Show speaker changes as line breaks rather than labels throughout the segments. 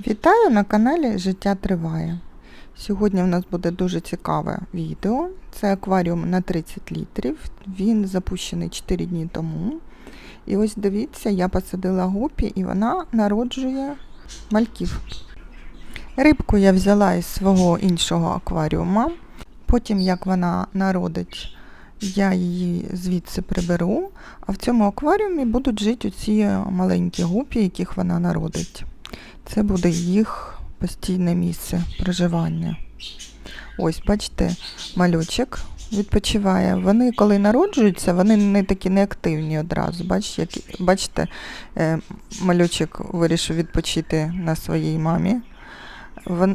Вітаю на каналі Життя Триває. Сьогодні в нас буде дуже цікаве відео. Це акваріум на 30 літрів. Він запущений 4 дні тому. І ось дивіться, я посадила гупі і вона народжує мальків. Рибку я взяла із свого іншого акваріума. Потім, як вона народить, я її звідси приберу, а в цьому акваріумі будуть жити оці маленькі гупі, яких вона народить. Це буде їх постійне місце проживання. Ось, бачите, малючок відпочиває. Вони, коли народжуються, вони не такі неактивні одразу. Бач, як, бачите, е, малючок вирішив відпочити на своїй мамі.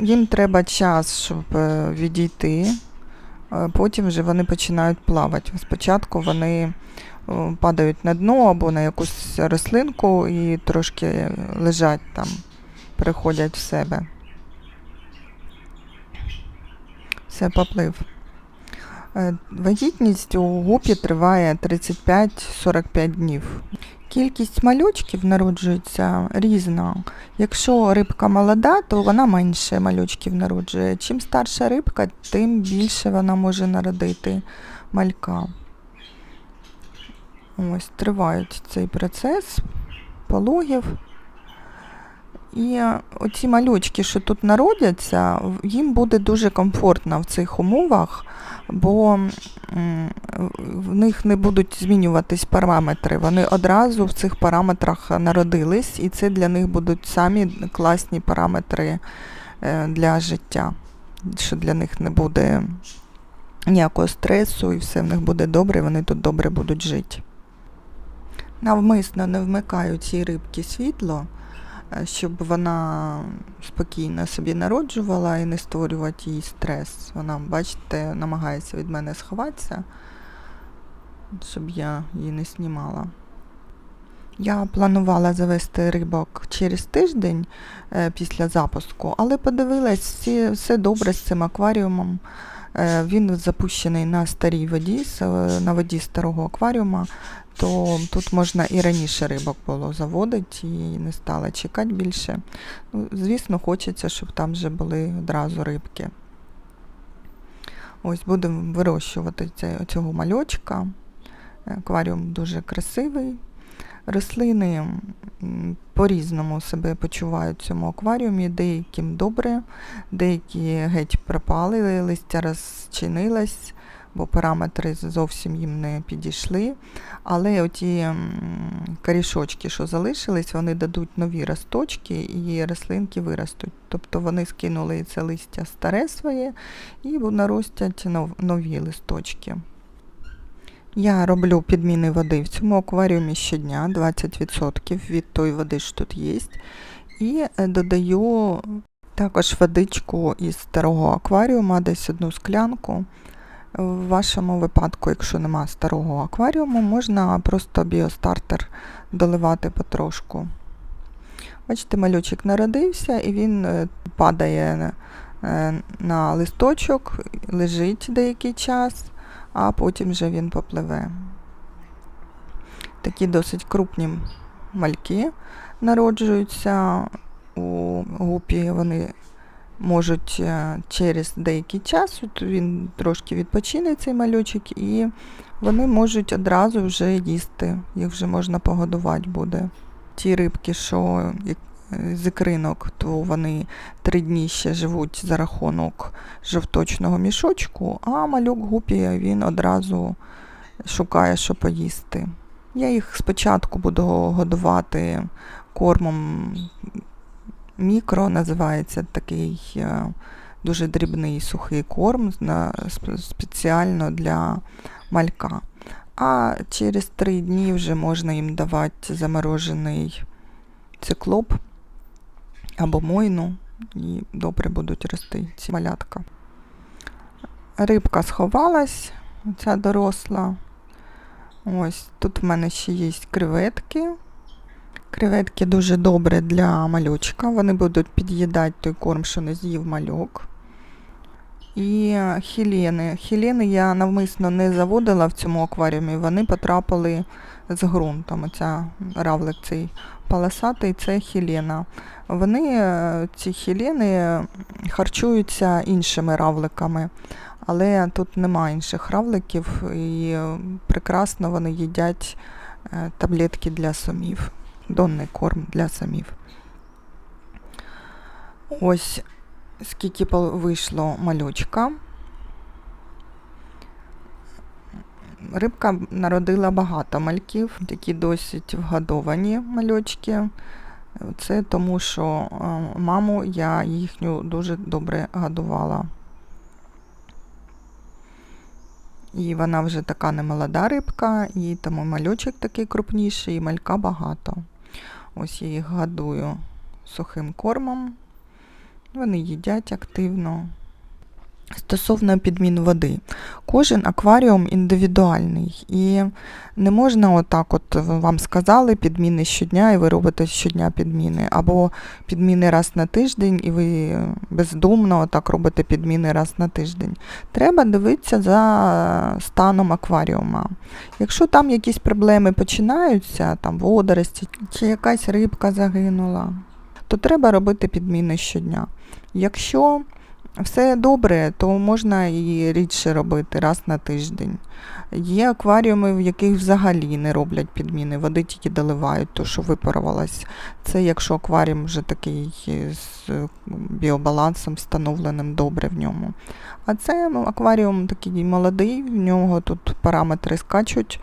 Їм треба час, щоб е, відійти. Е, Потім вже вони починають плавати. Спочатку вони падають на дно або на якусь рослинку і трошки лежать там, приходять в себе. Все, поплив. Е, Вагітність у гупі триває 35-45 днів. Кількість малючків народжується різна. Якщо рибка молода, то вона менше малючків народжує. Чим старша рибка, тим більше вона може народити малька. Ось тривають цей процес пологів. І оці малючки, що тут народяться, їм буде дуже комфортно в цих умовах, бо в них не будуть змінюватись параметри. Вони одразу в цих параметрах народились, і це для них будуть самі класні параметри е, для життя, що для них не буде ніякого стресу, і все в них буде добре, і вони тут добре будуть жити. Навмисно не вмикаю цій рибці світло, е, щоб вона спокійно собі народжувала і не створювати їй стрес. Вона, бачите, намагається від мене сховатися, щоб я її не знімала. Я планувала завести рибок через тиждень е, після запуску, але подивилась, всі, все добре з цим акваріумом. Е, він запущений на старій воді, на воді старого акваріума, то тут можна і раніше рибок було заводити і не стала чекати більше. Ну, звісно, хочеться, щоб там вже були одразу рибки. Ось будемо вирощувати цього мальочка. Акваріум дуже красивий. Рослини по-різному себе почувають в цьому акваріумі. Деяким добре, деякі геть пропали, листя розчинилось, бо параметри зовсім їм не підійшли. Але оті корішочки, що залишились, вони дадуть нові росточки і рослинки виростуть. Тобто вони скинули це листя старе своє і наростять нові листочки. Я роблю підміни води в цьому акваріумі щодня, 20% від тої води, що тут є. І е, додаю також водичку із старого акваріума, десь одну склянку. В вашому випадку, якщо нема старого акваріуму, можна просто біостартер доливати потрошку. Бачите, малючик народився і він е, падає е, на листочок, лежить деякий час, а потім вже він попливе. Такі досить крупні мальки народжуються у гупі, вони можуть е, через деякий час, от він трошки відпочине цей малючок, і вони можуть одразу вже їсти, їх вже можна погодувати буде. Ті рибки, що е, з ікринок, то вони три дні ще живуть за рахунок жовточного мішочку, а малюк гупі він одразу шукає, що поїсти. Я їх спочатку буду годувати кормом мікро, називається такий е, дуже дрібний сухий корм на, спеціально для малька. А через три дні вже можна їм давати заморожений циклоп або мойну, і добре будуть рости ці малятка. Рибка сховалась, ця доросла. Ось тут в мене ще є креветки. Креветки дуже добре для малючка. Вони будуть під'їдати той корм, що не з'їв малюк. І хілени. Хілени я навмисно не заводила в цьому акваріумі. Вони потрапили з ґрунтом. Оця равлик цей полосатий, це хілена. Вони, ці хілени, харчуються іншими равликами, але тут нема інших равликів і прекрасно вони їдять е, таблетки для самів, донний корм для самів. Ось скільки вийшло малючка. Рибка народила багато мальків, такі досить вгодовані мальочки. Це тому, що е, маму я їхню дуже добре годувала. І вона вже така немолода рибка, і тому мальочок такий крупніший, і малька багато. Ось я їх годую сухим кормом. Вони їдять активно. Стосовно підмін води, кожен акваріум індивідуальний, і не можна отак, от вам сказали, підміни щодня, і ви робите щодня підміни, або підміни раз на тиждень, і ви бездумно отак робите підміни раз на тиждень. Треба дивитися за станом акваріума. Якщо там якісь проблеми починаються, там водорості, чи якась рибка загинула, то треба робити підміни щодня. Якщо все добре, то можна і рідше робити раз на тиждень. Є акваріуми, в яких взагалі не роблять підміни, води тільки доливають, то що випарувалась. Це якщо акваріум вже такий з біобалансом встановленим добре в ньому. А це ну, акваріум такий молодий, в нього тут параметри скачуть.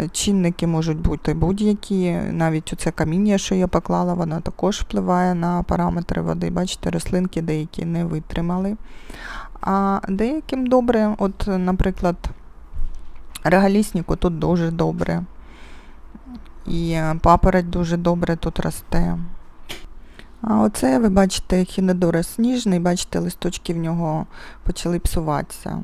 Е, Чинники можуть бути будь-які, навіть оце каміння, що я поклала, воно також впливає на параметри води. Бачите, рослинки деякі не витримали. А деяким добре, от, наприклад, регалісніку тут дуже добре. І папороть дуже добре тут росте. А оце, ви бачите, хінедора сніжний, бачите, листочки в нього почали псуватися.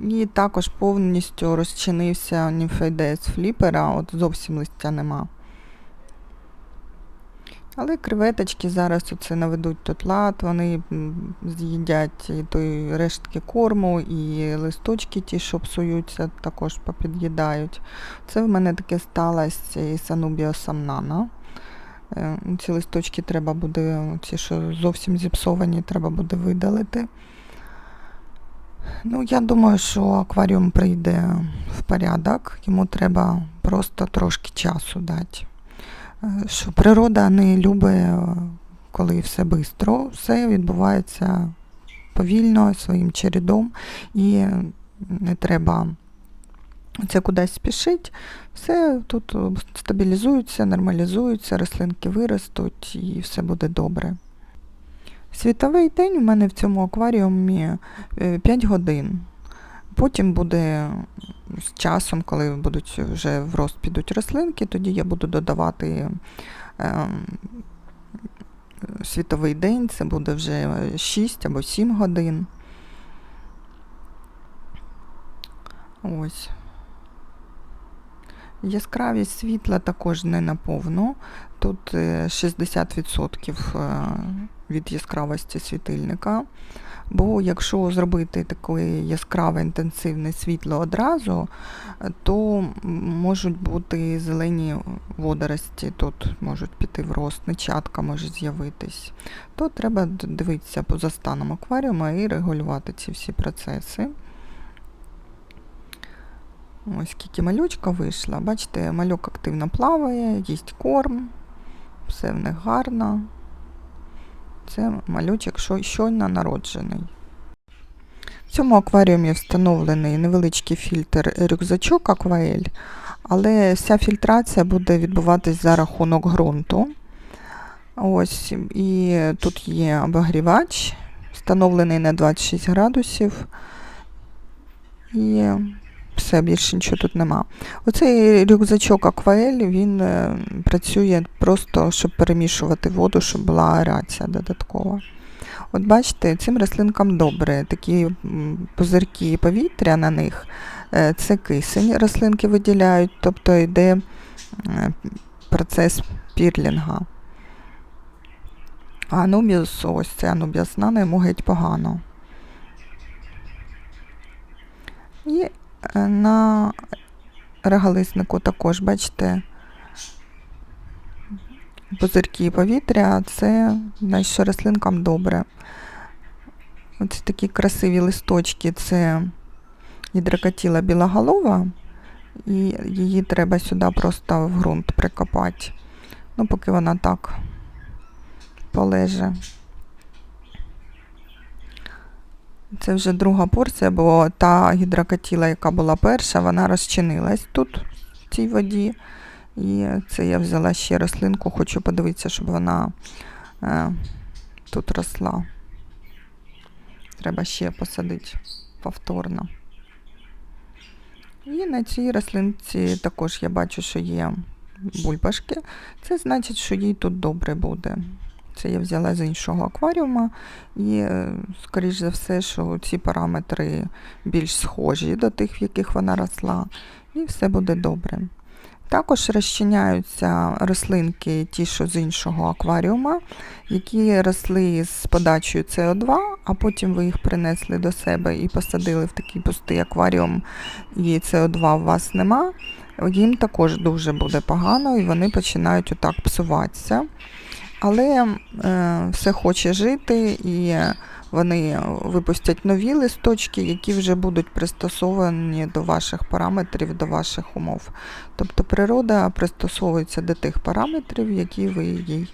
І також повністю розчинився німфейдець фліпера, от зовсім листя нема. Але креветочки зараз оце наведуть тут лад, вони з'їдять і той рештки корму, і листочки ті, що псуються, також попід'їдають. Це в мене таке сталося із Анубіо самнана. Е, Ці листочки треба буде, ці, що зовсім зіпсовані, треба буде видалити. Ну, я думаю, що акваріум прийде в порядок, йому треба просто трошки часу дати. Е, Що природа не любить, е, коли все швидко, все відбувається повільно, своїм чередом, і не треба це кудись спішить. Все тут стабілізується, нормалізується, рослинки виростуть і все буде добре. Світовий день у мене в цьому акваріумі 5 годин. Потім буде з часом, коли будуть вже в рост підуть рослинки, тоді я буду додавати е, світовий день, це буде вже 6 або 7 годин. Ось. Яскравість світла також не наповну. Тут е, 60% е, від яскравості світильника. Бо якщо зробити таке яскраве інтенсивне світло одразу, е, то можуть бути зелені водорості, тут можуть піти в рост, нечатка може з'явитись. То треба дивитися поза станом акваріума і регулювати ці всі процеси. Ось скільки малючка вийшла. Бачите, мальок активно плаває, їсть корм, все в них гарно. Це малючок щойно народжений. В цьому акваріумі встановлений невеличкий фільтр рюкзачок Акваель, але вся фільтрація буде відбуватись за рахунок ґрунту. Ось, і тут є обогрівач, встановлений на 26 градусів. І все, більше нічого тут нема. Оцей рюкзачок Акваель, він е, працює просто, щоб перемішувати воду, щоб була аерація додаткова. От бачите, цим рослинкам добре. Такі пузирки повітря на них, е, це кисень рослинки виділяють, тобто йде процес пірлінга. А анубіус, ось це анубіус нано, йому геть погано. На регалиснику також, бачите, пузирки повітря, це значить, що рослинкам добре. Ось такі красиві листочки це гідрокатіла білоголова, і її треба сюди просто в ґрунт прикопати. Ну, поки вона так полеже. Це вже друга порція, бо та гідрокатіла, яка була перша, вона розчинилась тут, в цій воді. І це я взяла ще рослинку, хочу подивитися, щоб вона е, тут росла. Треба ще посадити повторно. І на цій рослинці також я бачу, що є бульбашки. Це значить, що їй тут добре буде. Це я взяла з іншого акваріума, і, е, скоріш за все, що ці параметри більш схожі до тих, в яких вона росла, і все буде добре. Також розчиняються рослинки, ті, що з іншого акваріума, які росли з подачею СО2, а потім ви їх принесли до себе і посадили в такий пустий акваріум, і СО2 у вас нема. Їм також дуже буде погано, і вони починають отак псуватися. Але е, все хоче жити, і вони випустять нові листочки, які вже будуть пристосовані до ваших параметрів, до ваших умов. Тобто природа пристосовується до тих параметрів, які ви їй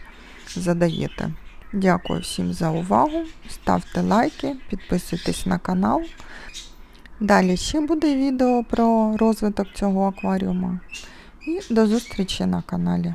задаєте. Дякую всім за увагу. Ставте лайки, підписуйтесь на канал. Далі ще буде відео про розвиток цього акваріума. І до зустрічі на каналі.